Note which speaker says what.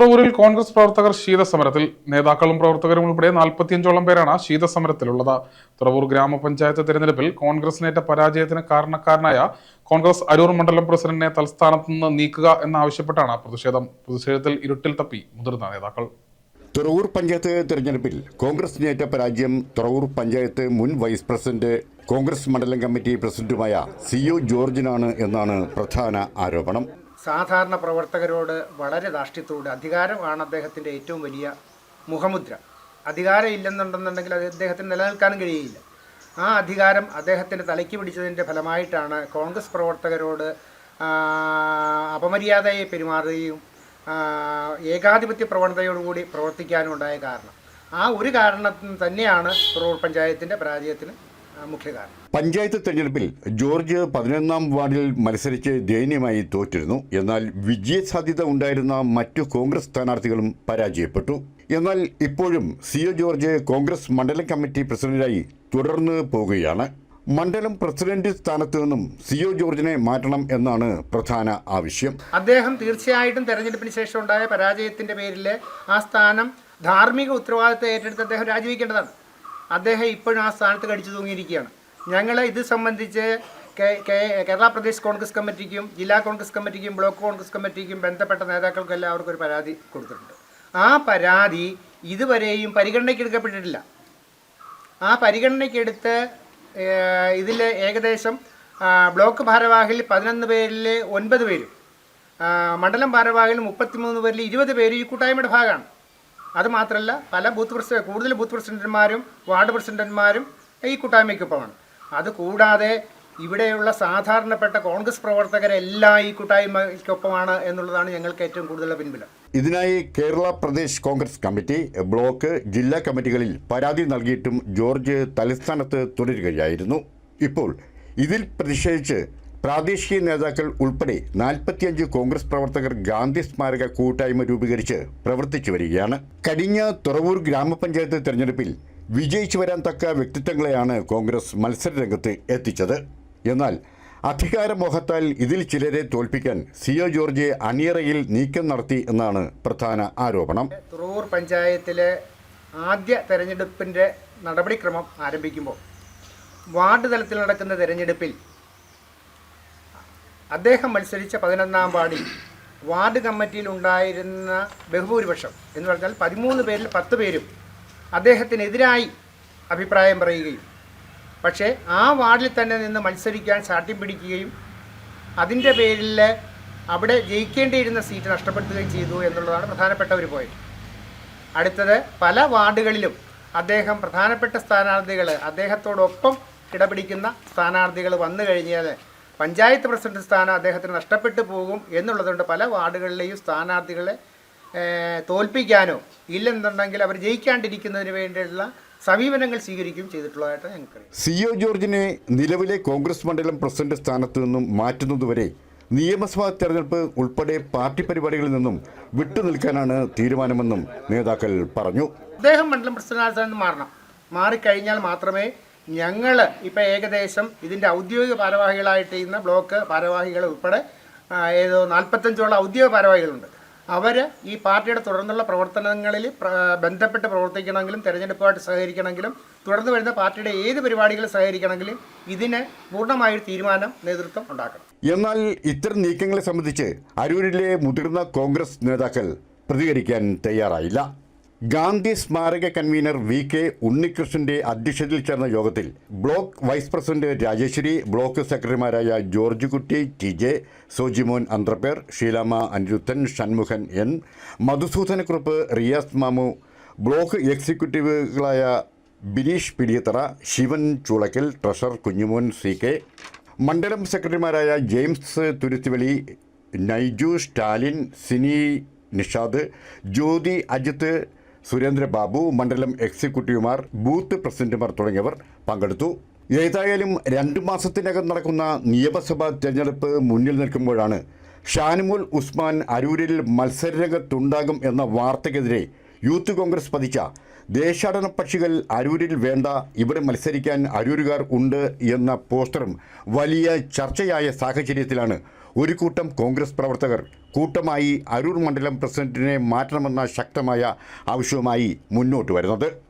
Speaker 1: തുറവൂരിൽ കോൺഗ്രസ് പ്രവർത്തകർ ശീതസമരത്തിൽ നേതാക്കളും പ്രവർത്തകരും ഉൾപ്പെടെ നാൽപ്പത്തിയഞ്ചോളം പേരാണ് ശീതസമരത്തിലുള്ളത്. തുറവൂർ ഗ്രാമപഞ്ചായത്ത് തെരഞ്ഞെടുപ്പിൽ കോൺഗ്രസിനേറ്റ പരാജയത്തിന് കാരണക്കാരനായ കോൺഗ്രസ് അരൂർ മണ്ഡലം പ്രസിഡന്റിനെ തലസ്ഥാനത്ത് നിന്ന് നീക്കുക എന്നാവശ്യപ്പെട്ടാണ് പ്രതിഷേധം. പ്രതിഷേധത്തിൽ ഇരുട്ടിൽ തപ്പി മുതിർന്ന നേതാക്കൾ.
Speaker 2: തുറവൂർ പഞ്ചായത്ത് തെരഞ്ഞെടുപ്പിൽ കോൺഗ്രസ് നേറ്റ പരാജയം തുറവൂർ പഞ്ചായത്ത് മുൻ വൈസ് പ്രസിഡന്റ് കോൺഗ്രസ് മണ്ഡലം കമ്മിറ്റി പ്രസിഡന്റുമായ സി ഒ ജോർജിനാണ് എന്നാണ് പ്രധാന ആരോപണം.
Speaker 3: സാധാരണ പ്രവർത്തകരോട് വളരെ ധാർഷ്ട്യത്തോട് അധികാരമാണ് അദ്ദേഹത്തിന്റെ ഏറ്റവും വലിയ മുഖമുദ്ര. അധികാരം ഇല്ലെന്നുണ്ടെന്നുണ്ടെങ്കിൽ അത് അദ്ദേഹത്തിന് നിലനിൽക്കാനും കഴിയില്ല. ആ അധികാരം അദ്ദേഹത്തിന്റെ തലയ്ക്ക് പിടിച്ചതിന്റെ ഫലമായിട്ടാണ് കോൺഗ്രസ് പ്രവർത്തകരോട് അപമര്യാദയെ പെരുമാറുകയും ഏകാധിപത്യ പ്രവണതയോടുകൂടി പ്രവർത്തിക്കാനും ഉണ്ടായ കാരണം. ആ ഒരു കാരണം തന്നെയാണ് റൂർ പഞ്ചായത്തിന്റെ പരാജയത്തിന് മുഖ്യ കാരണം
Speaker 2: പഞ്ചായത്ത് തെരഞ്ഞെടുപ്പിൽ ജോർജ് പതിനൊന്നാം വാർഡിൽ മത്സരിച്ച് ദയനീയമായി തോറ്റിരുന്നു. എന്നാൽ വിജയസാധ്യത ഉണ്ടായിരുന്ന മറ്റു കോൺഗ്രസ് സ്ഥാനാർത്ഥികളും പരാജയപ്പെട്ടു. എന്നാൽ ഇപ്പോഴും സി ഒ ജോർജ് കോൺഗ്രസ് മണ്ഡലം കമ്മിറ്റി പ്രസിഡന്റായി തുടർന്ന് പോകുകയാണ്. മണ്ഡലം പ്രസിഡന്റ് സ്ഥാനത്ത് നിന്നും സി ഒ ജോർജിനെ മാറ്റണം എന്നാണ് പ്രധാന ആവശ്യം.
Speaker 3: അദ്ദേഹം തീർച്ചയായിട്ടും തെരഞ്ഞെടുപ്പിന് ശേഷം ഉണ്ടായ പരാജയത്തിന്റെ പേരിൽ ആ സ്ഥാനം ധാർമ്മിക ഉത്തരവാദിത്തം ഏറ്റെടുത്ത് അദ്ദേഹം രാജിവെക്കേണ്ടതാണ്. അദ്ദേഹം ഇപ്പോഴും ആ സ്ഥാനത്ത് കടിച്ചു തൂങ്ങിയിരിക്കുകയാണ്. ഞങ്ങൾ ഇത് സംബന്ധിച്ച് കേരള പ്രദേശ് കോൺഗ്രസ് കമ്മിറ്റിക്കും ജില്ലാ കോൺഗ്രസ് കമ്മിറ്റിക്കും ബ്ലോക്ക് കോൺഗ്രസ് കമ്മിറ്റിക്കും ബന്ധപ്പെട്ട നേതാക്കൾക്കും എല്ലാവർക്കും ഒരു പരാതി കൊടുത്തിട്ടുണ്ട്. ആ പരാതി ഇതുവരെയും പരിഗണനയ്ക്ക് എടുക്കപ്പെട്ടിട്ടില്ല. ആ പരിഗണനയ്ക്കെടുത്ത് ഇതിൽ ഏകദേശം ബ്ലോക്ക് ഭാരവാഹിൽ പതിനൊന്ന് പേരിൽ ഒൻപത് പേരും മണ്ഡലം ഭാരവാഹിൽ മുപ്പത്തിമൂന്ന് പേരിൽ ഇരുപത് പേരും ഈ കൂട്ടായ്മയുടെ ഭാഗമാണ്. അത് മാത്രമല്ല പല ബൂത്ത് പ്രസിഡന്റ് കൂടുതൽ ബൂത്ത് പ്രസിഡന്റുമാരും വാർഡ് പ്രസിഡന്റുമാരും ഈ കൂട്ടായ്മയ്ക്കൊപ്പമാണ്. അത് കൂടാതെ ഇവിടെയുള്ള സാധാരണപ്പെട്ട കോൺഗ്രസ് പ്രവർത്തകരെല്ലാം ഈ കൂട്ടായ്മയ്ക്കൊപ്പമാണ് എന്നുള്ളതാണ് ഞങ്ങൾക്ക് ഏറ്റവും കൂടുതൽ പിൻബലം.
Speaker 2: ഇതിനായി കേരള പ്രദേശ് കോൺഗ്രസ് കമ്മിറ്റി ബ്ലോക്ക് ജില്ലാ കമ്മിറ്റികളിൽ പരാതി നൽകിയിട്ടും ജോർജ് തലസ്ഥാനത്ത് തുടരുകയായിരുന്നു. ഇപ്പോൾ ഇതിൽ പ്രതിഷേധിച്ച് പ്രാദേശിക നേതാക്കൾ ഉൾപ്പെടെ നാൽപ്പത്തിയഞ്ച് കോൺഗ്രസ് പ്രവർത്തകർ ഗാന്ധി സ്മാരക കൂട്ടായ്മ രൂപീകരിച്ച് പ്രവർത്തിച്ചു വരികയാണ്. കടിഞ്ഞ തുറവൂർ ഗ്രാമപഞ്ചായത്ത് തെരഞ്ഞെടുപ്പിൽ വിജയിച്ചു വരാൻ തക്ക വ്യക്തിത്വങ്ങളെയാണ് കോൺഗ്രസ് മത്സരരംഗത്ത് എത്തിച്ചത്. എന്നാൽ അധികാരമോഹത്താൽ ഇതിൽ ചിലരെ തോൽപ്പിക്കാൻ സി ഒ ജോർജ് അണിയറയിൽ നീക്കം നടത്തി എന്നാണ് പ്രധാന ആരോപണം.
Speaker 3: തുറവൂർ പഞ്ചായത്തിലെ ആദ്യ തെരഞ്ഞെടുപ്പിന്റെ നടപടിക്രമം ആരംഭിക്കുമ്പോൾ വാർഡ് തലത്തിൽ നടക്കുന്ന തെരഞ്ഞെടുപ്പിൽ അദ്ദേഹം മത്സരിച്ച പതിനൊന്നാം വാർഡിൽ വാർഡ് കമ്മിറ്റിയിൽ ഉണ്ടായിരുന്ന ബഹുഭൂരിപക്ഷം എന്ന് പറഞ്ഞാൽ പതിമൂന്ന് പേരിൽ പത്ത് പേരും അദ്ദേഹത്തിനെതിരായി അഭിപ്രായം പറയുകയും പക്ഷേ ആ വാർഡിൽ തന്നെ നിന്ന് മത്സരിക്കാൻ ശാഠ്യം പിടിക്കുകയും അതിന്റെ പേരിൽ അവിടെ ജയിക്കേണ്ടിയിരുന്ന സീറ്റ് നഷ്ടപ്പെടുത്തുകയും ചെയ്തു എന്നുള്ളതാണ് പ്രധാനപ്പെട്ട ഒരു പോയിന്റ് അടുത്തത് പല വാർഡുകളിലും അദ്ദേഹം പ്രധാനപ്പെട്ട സ്ഥാനാർത്ഥികൾ അദ്ദേഹത്തോടൊപ്പം കിടപിടിക്കുന്ന സ്ഥാനാർത്ഥികൾ വന്നു കഴിഞ്ഞാൽ പഞ്ചായത്ത് പ്രസിഡന്റ് സ്ഥാനം അദ്ദേഹത്തിന് നഷ്ടപ്പെട്ടു പോകും എന്നുള്ളതുകൊണ്ട് പല വാർഡുകളിലെയും സ്ഥാനാർത്ഥികളെ തോൽപ്പിക്കാനോ ഇല്ലെന്നുണ്ടെങ്കിൽ അവർ ജയിക്കാണ്ടിരിക്കുന്നതിന് വേണ്ടിയുള്ള സമീപനങ്ങൾ സ്വീകരിക്കുകയും ചെയ്തിട്ടുള്ളതായിട്ട് ഞങ്ങൾക്കറിയാം.
Speaker 2: ഒ ജോർജിനെ നിലവിലെ കോൺഗ്രസ് മണ്ഡലം പ്രസിഡന്റ് സ്ഥാനത്ത് നിന്നും മാറ്റുന്നതുവരെ നിയമസഭാ തെരഞ്ഞെടുപ്പ് ഉൾപ്പെടെ പാർട്ടി പരിപാടികളിൽ നിന്നും വിട്ടുനിൽക്കാനാണ് തീരുമാനമെന്നും നേതാക്കൾ പറഞ്ഞു.
Speaker 3: അദ്ദേഹം മണ്ഡലം പ്രസിഡന്റ് മാറണം. മാറിക്കഴിഞ്ഞാൽ മാത്രമേ ഞങ്ങൾ ഇപ്പം ഏകദേശം ഇതിന്റെ ഔദ്യോഗിക ഭാരവാഹികളായിട്ട് ചെയ്യുന്ന ബ്ലോക്ക് ഭാരവാഹികൾ ഉൾപ്പെടെ ഏതോ നാൽപ്പത്തഞ്ചോളം ഔദ്യോഗിക ഭാരവാഹികളുണ്ട്. അവർ ഈ പാർട്ടിയുടെ തുടർന്നുള്ള പ്രവർത്തനങ്ങളിൽ ബന്ധപ്പെട്ട് പ്രവർത്തിക്കണമെങ്കിലും തെരഞ്ഞെടുപ്പുമായിട്ട് സഹകരിക്കണമെങ്കിലും തുടർന്ന് വരുന്ന പാർട്ടിയുടെ ഏത് പരിപാടികൾ സഹകരിക്കണമെങ്കിലും ഇതിന് പൂർണമായൊരു തീരുമാനം നേതൃത്വം ഉണ്ടാക്കണം.
Speaker 2: എന്നാൽ ഇത്തരം നീക്കങ്ങളെ സംബന്ധിച്ച് അരൂരിലെ മുതിർന്ന കോൺഗ്രസ് നേതാക്കൾ പ്രതികരിക്കാൻ തയ്യാറായില്ല. ഗാന്ധി സ്മാരക കൺവീനർ വി കെ ഉണ്ണികൃഷ്ണന്റെ അധ്യക്ഷതയിൽ ചേർന്ന യോഗത്തിൽ block vice president Rajeswari block സെക്രട്ടറിമാരായ George Kutty T J Sojimon Anthrapper Sheelama Aniruddhan Shanmukhan N. Madhusoodanakurup Riyas Mamu block എക്സിക്യൂട്ടീവുകളായ Bineesh Pidiyathara Shivan Choolakkal treasurer Kunjumon C K മണ്ഡലം സെക്രട്ടറിമാരായ ജെയിംസ് തുരുത്തിവെളി നൈജു സ്റ്റാലിൻ സിനി നിഷാദ് ജ്യോതി അജിത്ത് സുരേന്ദ്രബാബു മണ്ഡലം എക്സിക്യൂട്ടീവുമാർ booth പ്രസിഡന്റുമാർ തുടങ്ങിയവർ പങ്കെടുത്തു. ഏതായാലും രണ്ടു മാസത്തിനകം നടക്കുന്ന നിയമസഭാ തെരഞ്ഞെടുപ്പ് മുന്നിൽ നിൽക്കുമ്പോഴാണ് ഷാനിമുൽ ഉസ്മാൻ അരൂരിൽ മത്സരരംഗത്തുണ്ടാകും എന്ന വാർത്തയ്ക്കെതിരെ യൂത്ത് കോൺഗ്രസ് പതിച്ച ദേശാടന പക്ഷികൾ അരൂരിൽ വേണ്ട ഇവിടെ മത്സരിക്കാൻ അരൂരുകാർ ഉണ്ട് എന്ന പോസ്റ്ററും വലിയ ചർച്ചയായ സാഹചര്യത്തിലാണ് ഒരു കൂട്ടം കോൺഗ്രസ് പ്രവർത്തകർ കൂട്ടമായി അരൂർ മണ്ഡലം പ്രസിഡന്റിനെ മാറ്റണമെന്ന ശക്തമായ ആവശ്യവുമായി മുന്നോട്ട് വരുന്നത്.